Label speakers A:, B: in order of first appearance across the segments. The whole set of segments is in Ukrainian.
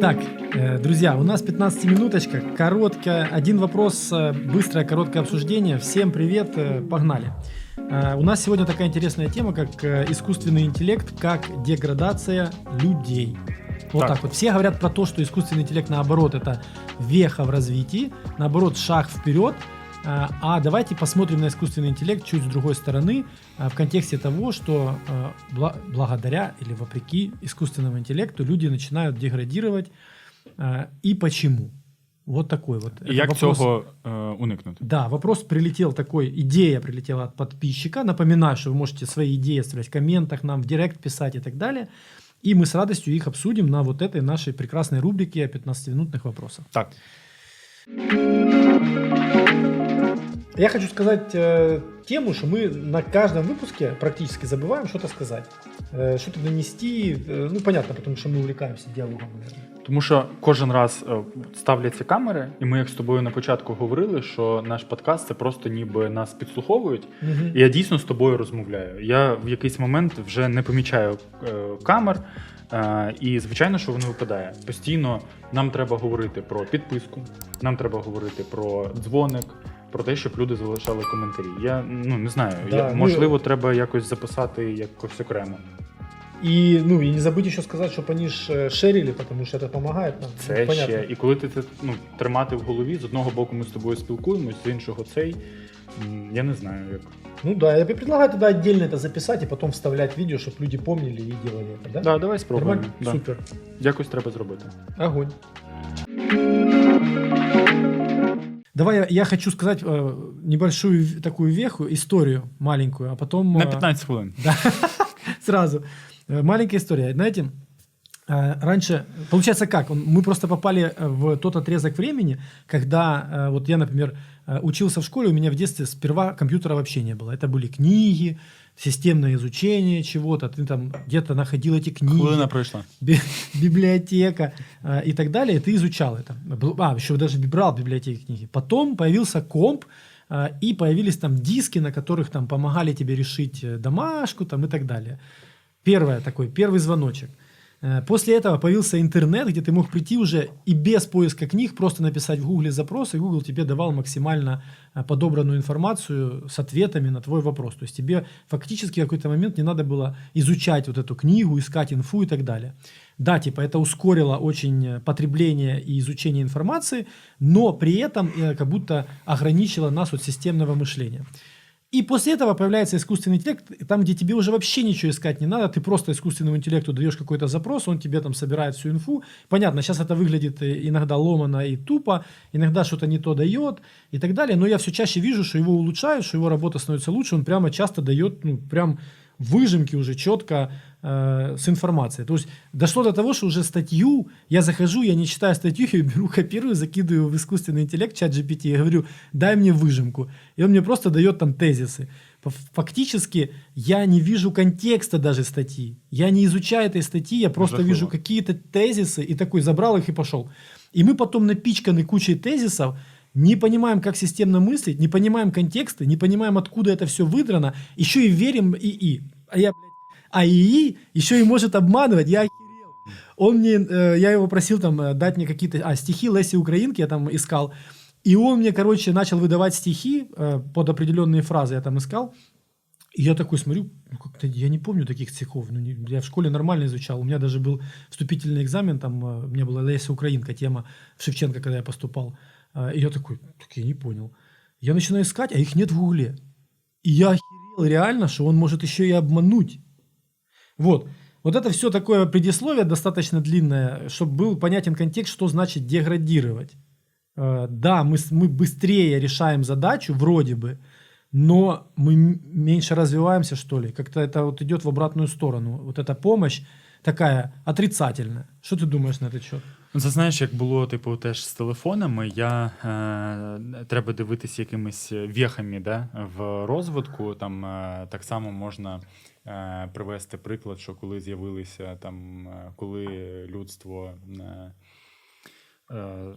A: Так, э, друзья, у нас 15-минуточка, короткая, один вопрос, э, быстрое короткое обсуждение. Всем привет, э, погнали. У нас сегодня такая интересная тема, как искусственный интеллект, как деградация людей. Вот так.
B: Так.
A: вот. Все говорят про то, что искусственный интеллект, наоборот, это веха в развитии, наоборот, шаг вперед. А а давайте посмотрим на искусственный интеллект чуть с другой стороны, а, в контексте того, что бла- благодаря или вопреки искусственному интеллекту люди начинают деградировать. И почему? Вот такой вот.
B: І
A: Это
B: як
A: вопрос-
B: цього е, уникнути?
A: Да, вопрос прилетел такой, идея прилетела от подписчика. Напоминаю, что вы можете свои идеи оставлять в комментах, нам в директ писать и так далее. И мы с радостью их обсудим на вот этой нашей прекрасной рубрике 15-минутных вопросов.
B: Так.
A: Я хочу сказать э, тему, что мы на каждом выпуске практически забываем что-то сказать, э, что-то донести. Э, ну, понятно, потому что мы увлекаемся диалогом, наверное.
B: Тому що кожен раз е, ставляться камери, і ми, як з тобою на початку говорили, що наш подкаст це просто ніби нас підслуховують.
A: Мгм.
B: І я дійсно з тобою розмовляю. Я в якийсь момент вже не помічаю е, камер, е, і звичайно, що воно випадає. Постійно нам треба говорити про підписку, нам треба говорити про дзвоник. Про те, щоб люди залишали коментарі. Я ну не знаю.
A: Да,
B: я,
A: ну-
B: можливо, треба якось записати якось окремо.
A: И, ну, и не забудь еще сказать, чтобы они ж, э, шерили, потому что это помогает нам.
B: Це
A: Ну, понятно.
B: ще. І коли ти це ну, тримати в голові, з одного боку ми з тобою спілкуємось, з іншого цей. м, Я не знаю, як.
A: Ну да, я предлагаю тогда отдельно это записать и потом вставлять видео, чтобы люди помнили и делали это, да?
B: Да, давай спробуємо.
A: Нормально?
B: Да.
A: Супер.
B: Якось треба зробити.
A: Огонь. Давай я, я хочу сказать э, небольшую в- такую веху, историю маленькую, а потом...
B: На
A: э,
B: 15 хвилин.
A: Да, сразу. Э, Маленькая история. Знаете, э, раньше, получается как, Он- мы просто попали э, в тот отрезок времени, когда, э, вот я, например, э, учился в школе, у меня в детстве сперва компьютера вообще не было. Это были книги, системное изучение чего-то, ты там где-то находил эти книги
B: Хвилина пройшла.
A: би- библиотека э, и так далее, ты изучал это. А, еще даже брал в библиотеке книги. Потом появился комп, э, и появились там диски, на которых там помогали тебе решить э, домашку там, и так далее. Первое такой, первый звоночек. Э, После этого появился интернет, где ты мог прийти уже и без поиска книг просто написать в Гугле запрос, и Google тебе давал максимально э, подобранную информацию с ответами на твой вопрос. То есть тебе фактически в какой-то момент не надо было изучать вот эту книгу, искать инфу и так далее. Да, типа это ускорило очень э, потребление и изучение информации, но при этом как будто ограничило нас от системного мышления. И после этого появляется искусственный интеллект, там, где тебе уже вообще ничего искать не надо, ты просто искусственному интеллекту даешь какой-то запрос, он тебе там собирает всю инфу. Понятно, сейчас это выглядит э, иногда ломано и тупо, иногда что-то не то дает и так далее, но я все чаще вижу, что его улучшают, что его работа становится лучше, он прямо часто дает, ну, прям выжимки уже четко э, с информацией. То есть дошло до того, что уже статью, я захожу, я не читаю статью, я беру, копирую, закидываю в искусственный интеллект, чат GPT, и говорю, дай мне выжимку. И он мне просто дает там тезисы. Фактически я не вижу контекста даже статьи. Я не изучаю этой статьи, я просто вижу какие-то тезисы и такой забрал их и пошел. И мы потом напичканы кучей тезисов, не понимаем, как системно мыслить, не понимаем контексты, не понимаем, откуда это все выдрано, еще и верим ИИ. А я, а ИИ еще и может обманывать, я охерел. Он мне, э, я его просил там э, дать мне какие-то, а, стихи Леси Украинки я там искал, и он мне, короче, начал выдавать стихи э, под определенные фразы, я там искал, и я такой смотрю, ну как-то я не помню таких стихов. Ну, не- я в школе нормально изучал. У меня даже был вступительный экзамен, там у меня была Леся Украинка, тема в Шевченко, когда я поступал. А, И я такой, так я не понял. Я начинаю искать, а их нет в Гугле. И я охерел реально, что он может еще и обмануть. Вот. Вот это все такое предисловие достаточно длинное, чтобы был понятен контекст, что значит деградировать. Э, Да, мы, мы быстрее решаем задачу, вроде бы, но мы меньше развиваемся, что ли. Как-то это вот идет в обратную сторону. Вот эта помощь такая отрицательная. Что ты думаешь на этот счет?
B: Ну, Це знаєш, як було типу теж з телефонами. Я е, треба дивитися якимись вехами да, в розвитку. Там е, так само можна е, привести приклад, що коли з'явилися там, е, коли людство. Е, е,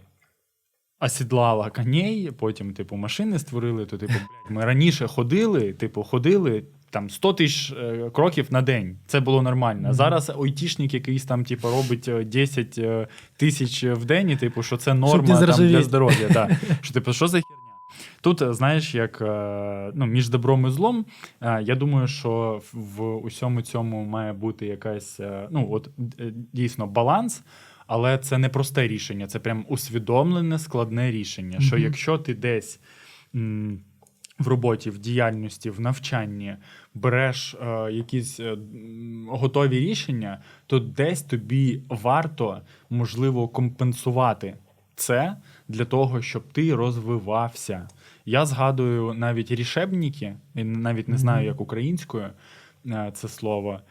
B: осідлала коней, потім, типу, машини створили, то, типу, блядь, ми раніше ходили, типу, ходили там 100 тисяч е, кроків на день. Це було нормально.
A: Мгм.
B: Зараз айтішник якийсь там, типу, робить е, 10 е, тисяч в день, і, типу, що це норма там, для здоров'я. Да. Що, типу, що за херня? Тут, е, знаєш, як е, ну, між добром і злом, е, я думаю, що в- усьому цьому має бути якась, е, ну, от е, дійсно баланс. Але це не просте рішення, це прям усвідомлене складне рішення. Що
A: Мгм.
B: якщо ти десь м, в роботі, в діяльності, в навчанні береш е, якісь е, готові рішення, то десь тобі варто можливо компенсувати це для того, щоб ти розвивався. Я згадую навіть рішебніки, і навіть не знаю, як українською е, це слово.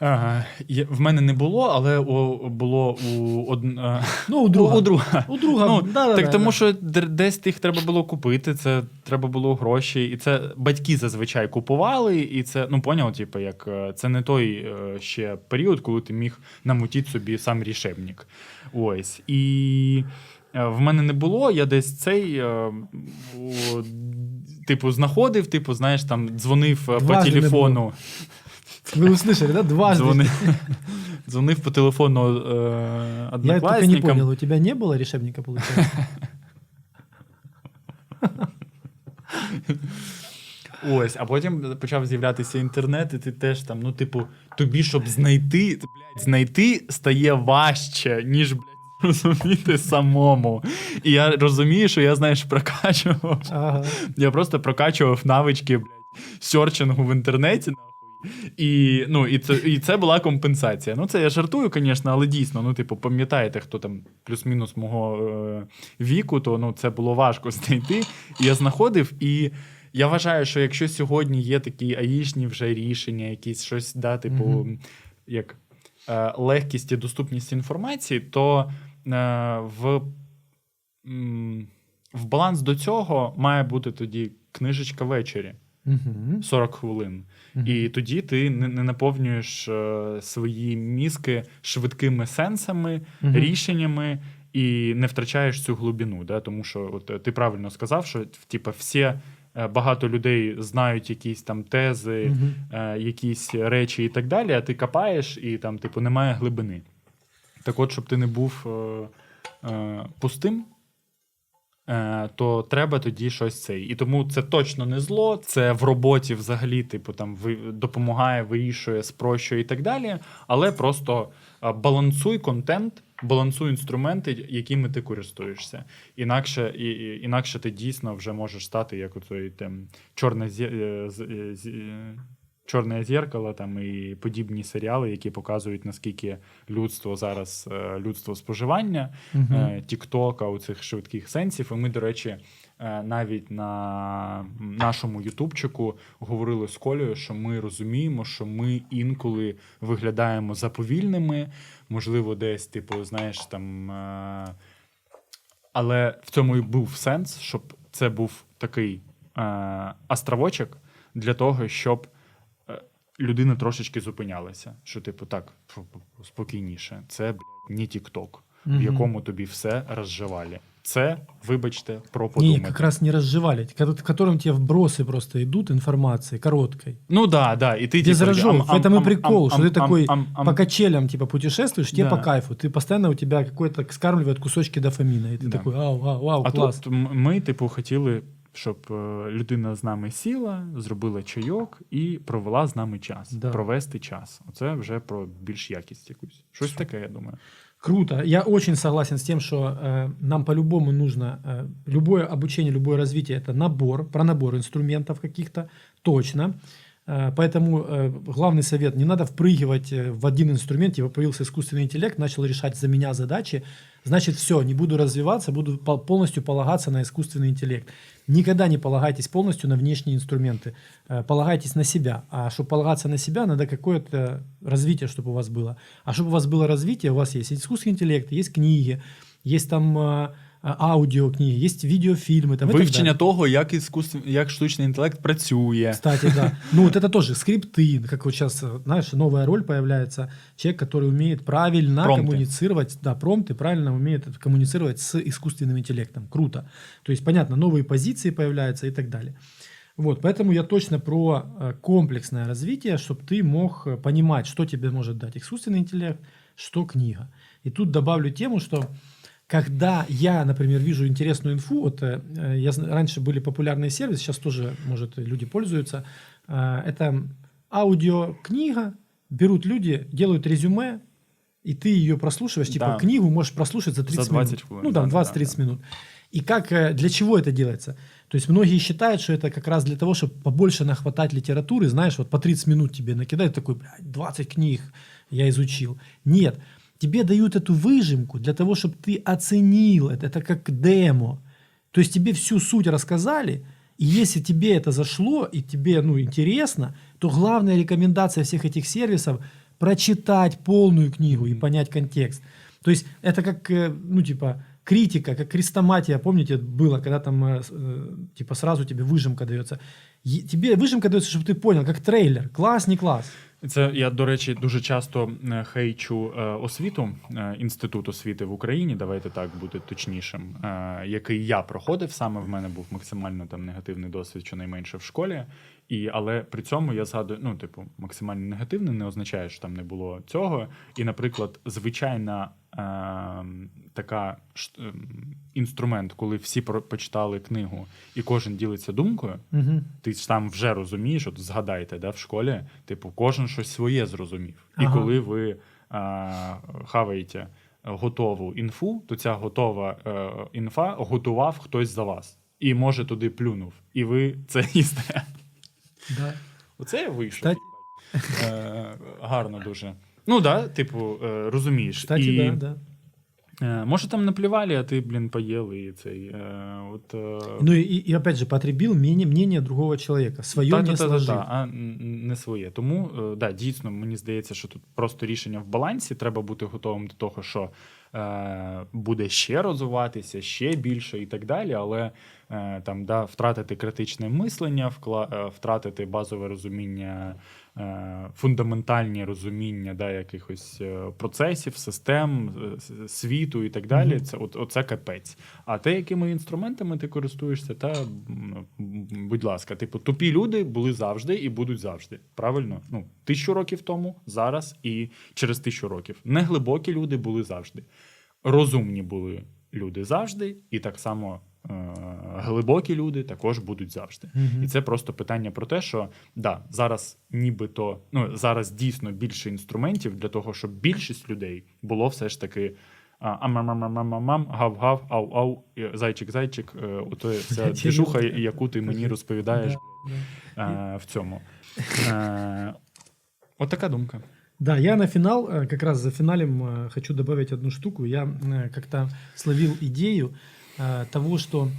B: Ага, є- в мене не було, але у, було у, од... е,
A: Ну, у друга.
B: у друга.
A: У друга.
B: Ну,
A: да,
B: так
A: да,
B: тому
A: да.
B: що др- десь їх треба було купити, це треба було гроші, і це батьки зазвичай купували, і це, ну поняв, типу, як е, це не той е, ще період, коли ти міг намутити собі сам рішебник. Ось. І е, в мене не було, я десь цей. е, о, Типу, знаходив, типу, знаєш, там дзвонив е, по
A: Дважди не
B: телефону.
A: Вы услышали, да? Дважды.
B: Дзвонив, дзвонив по телефону е,
A: Я только не
B: однокласникам.
A: понял, у тебя не было решебника, получается?
B: Ось, а потім почав з'являтися інтернет, і ти теж там, ну, типу, тобі, щоб знайти, блядь, знайти стає важче, ніж, блядь, розуміти самому. І я розумію, що я, знаєш, прокачував.
A: Ага.
B: Я просто прокачував навички, блядь, серчингу в інтернеті, нахуй. І, ну, і, це, і це була компенсація. Ну, це я жартую, звісно, але дійсно, ну, типу, пам'ятаєте, хто там плюс-мінус мого е, віку, то ну, це було важко знайти. І я знаходив, і я вважаю, що якщо сьогодні є такі аїшні вже рішення, якісь щось, да, типу,
A: Мгм.
B: як е, легкість і доступність інформації, то е, в, м, в баланс до цього має бути тоді книжечка ввечері.
A: Мгм.
B: 40 хвилин.
A: Мгм.
B: І тоді ти не, не наповнюєш е, свої мізки швидкими сенсами,
A: Мгм.
B: рішеннями і не втрачаєш цю глибину. Да? Тому що от, ти правильно сказав, що типу, всі, е, багато людей знають якісь там тези, е, якісь речі і так далі, а ти копаєш і там, типу, немає глибини. Так от, щоб ти не був е, е, пустим, то треба тоді щось цей. І тому це точно не зло. Це в роботі взагалі, типу, там ви, допомагає, вирішує, спрощує і так далі. Але просто е, балансуй контент, балансуй інструменти, якими ти користуєшся. Інакше, і, і- інакше ти дійсно вже можеш стати як оцей там чорне зє, е, з- е, з- е, Чорне зеркало там і подібні серіали, які показують наскільки людство зараз е, людство споживання, е, Тіктока, у цих швидких сенсів. І ми, до речі, е, навіть на нашому Ютубчику говорили з Колею, що ми розуміємо, що ми інколи виглядаємо заповільними, можливо, десь, типу, знаєш, там. е, Але в цьому і був сенс, щоб це був такий е, островочок для того, щоб е, людина трошечки зупинялася. Що, типу, так, фу, фу, спокійніше. Це, блядь, не Тікток, в
A: Мгм.
B: якому тобі все розживали. Це, вибачте, про
A: Не,
B: подумати.
A: как раз не разжевали, ко- в котором тебе вбросы просто идут информации короткой.
B: Ну да, да. І ти
A: Без
B: типу,
A: рожов.
B: ам,
A: В
B: ам,
A: этом и
B: ам,
A: прикол,
B: ам,
A: что ты
B: ам,
A: такой
B: ам, ам,
A: по качелям типа путешествуешь, тебе
B: Да.
A: по кайфу. Ты постоянно у тебя какой-то скармливает кусочки дофамина. И ты
B: Да.
A: такой, вау, вау, вау,
B: А
A: класс.
B: тут м- ми, типу, хотіли, щоб е, людина з нами сіла, зробила чайок і провела з нами час.
A: Да.
B: Провести час. Оце вже про більш якість якусь. Щось таке, я думаю.
A: Круто. Я очень согласен с тем, что э, нам по-любому нужно э, любое обучение, любое развитие это набор, про набор инструментов каких-то, точно. Э, Поэтому э, главный совет, не надо впрыгивать э, в один инструмент, типа появился искусственный интеллект, начал решать за меня задачи, значит все, не буду развиваться, буду пол- полностью полагаться на искусственный интеллект. Никогда не полагайтесь полностью на внешние инструменты, полагайтесь на себя. А чтобы полагаться на себя, надо какое-то развитие, чтобы у вас было. А чтобы у вас было развитие, у вас есть искусственный интеллект, есть книги, есть там э, а, аудиокниги, есть видеофильмы. Там, и так
B: Вивчення
A: далее.
B: того, як, іскусств... як штучний інтелект працює.
A: Кстати, да. Ну, вот это тоже скрипты, как вот сейчас, знаешь, новая роль появляется. Человек, который умеет правильно
B: Промпты.
A: коммуницировать, да, промпты, правильно умеет это коммуницировать с искусственным интеллектом. Круто. То есть, понятно, новые позиции появляются и так далее. Вот, поэтому я точно про э, комплексное развитие, чтобы ты мог э, понимать, что тебе может дать искусственный интеллект, что книга. И тут добавлю тему, что когда я, например, вижу интересную инфу, вот э, э, я, раньше были популярные сервисы, сейчас тоже, может, люди пользуются, э, это аудиокнига, берут люди, делают резюме, и ты ее прослушиваешь, типа
B: Да.
A: книгу можешь прослушать за 30
B: За 20
A: минут.
B: хвилин,
A: Ну, там,
B: да, да,
A: 20-30
B: да.
A: минут. И как, для чего это делается? То есть многие считают, что это как раз для того, чтобы побольше нахватать литературы, знаешь, вот по 30 минут тебе накидают, такой, блядь, 20 книг я изучил. Нет, тебе дают эту выжимку для того, чтобы ты оценил это, это как демо. То есть тебе всю суть рассказали, и если тебе это зашло, и тебе ну, интересно, то главная рекомендация всех этих сервисов – прочитать полную книгу и понять контекст. То есть это как, э, ну, типа, критика, как крестоматия, помните, было, когда там, э, э, типа, сразу тебе выжимка дается. Тебе выжимка дается, чтобы ты понял, как трейлер. Класс, не класс.
B: Це я, до речі, дуже часто е, хейчу е, освіту, е, інститут освіти в Україні, давайте так бути точнішим, який я проходив. Саме в мене був максимально там негативний досвід, щонайменше в школі. І, але при цьому я згадую, ну, типу, максимально негативний не означає, що там не було цього. І, наприклад, звичайна е, така ш- ем, інструмент, коли всі про- почитали книгу і кожен ділиться думкою,
A: Угу.
B: ти ж там вже розумієш, от згадайте, да, в школі, типу, кожен щось своє зрозумів. І коли ви а, хаваєте готову інфу, то ця готова е, інфа готував хтось за вас. І може туди плюнув. І ви це їсте.
A: Да.
B: Оце я вийшов.
A: Кстати-
B: Е, гарно дуже. Ну да, типу, е, розумієш.
A: Кстати,
B: і,
A: да, да.
B: Може, там наплювали, а ти, блін, поїв і цей. Е, от, е,
A: Ну и, и опять же, потребил мнение, мнение другого человека. Свое не
B: Та-та-та-та-та, а не своє. Тому е, да, дійсно мені здається, що тут просто рішення в балансі. Треба бути готовим до того, що буде ще розвиватися, ще більше і так далі. Але е, там да, втратити критичне мислення, вкла, е, втратити базове розуміння, е, фундаментальні розуміння да, якихось е, процесів, систем, е, світу і так далі. Це от, оце капець. А те, якими інструментами ти користуєшся, та будь ласка, типу, тупі люди були завжди і будуть завжди. Правильно? Ну, тисячу років тому, зараз і через тисячу років. Неглибокі люди були завжди. Розумні були люди завжди, і так само е- глибокі люди також будуть завжди.
A: Мгм.
B: І це просто питання про те, що да, зараз нібито ну зараз дійсно більше інструментів для того, щоб більшість людей було все ж таки. Амамамамамам, гав-гав, ау-ау, зайчик-зайчик, е, ото ця двіжуха, яку ти мені розповідаєш
A: Да, да.
B: е, в цьому. Е, От така думка.
A: Да, я на финал, э, как раз за финалем э, хочу добавить одну штуку. Я э, как-то словил идею того, что,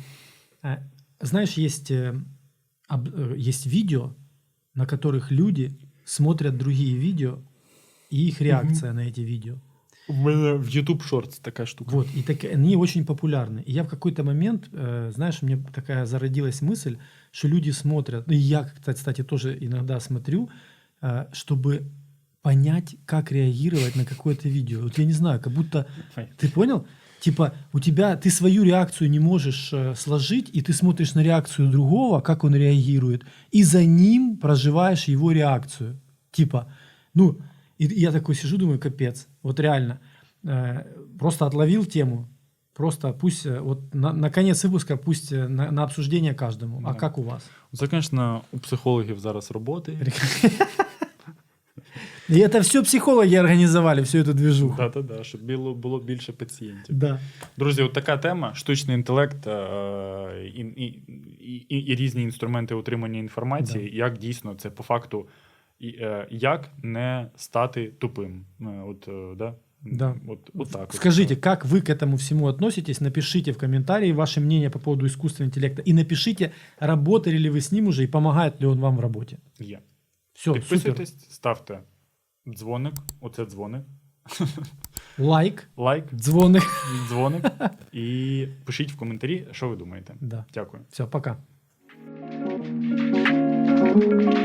A: знаешь, есть, есть видео, на которых люди смотрят другие видео, и их реакция на эти видео.
B: У мене в YouTube Shorts така штука.
A: Вот, и так, они очень популярны. И я в какой-то момент, э, знаешь, у меня такая зародилась мысль, что люди смотрят, ну и я, кстати, кстати, тоже иногда смотрю, э, чтобы понять, как реагировать на какое-то видео. Вот я не знаю, как будто, ты понял? Типа, у тебя, ты свою реакцию не можешь э, сложить, и ты смотришь на реакцию другого, как он реагирует, и за ним проживаешь его реакцию. Типа, ну, и я такой сижу, думаю, капец, вот реально. Э, Просто отловил тему, просто пусть, э, вот на, на конец выпуска пусть э, на, на обсуждение каждому. А
B: Да.
A: как у вас?
B: Це, звісно, у психологів зараз роботи.
A: И это все психологи организовали, всю эту движуху.
B: Да-да-да, щоб було, було більше пацієнтів.
A: Да.
B: Друзі, от така тема: штучний інтелект е, і, і, і, і різні інструменти отримання інформації, як дійсно це по факту, і, е, як не стати тупим. Е, От, е, да?
A: Да.
B: От, от так. от.
A: Скажите, как вы к этому всему относитесь? Напишите в комментарии ваше мнение по поводу искусственного интеллекта. И напишите, работали ли вы с ним уже и помогает ли он вам в работе.
B: Є.
A: Все, супер.
B: Підписуйтесь, ставте дзвоник, оце дзвоник,
A: Лайк,
B: лайк,
A: Дзвоник.
B: дзвоник і пишіть в коментарі, що ви думаєте.
A: Да.
B: Дякую.
A: Все, пока.
C: Thank you.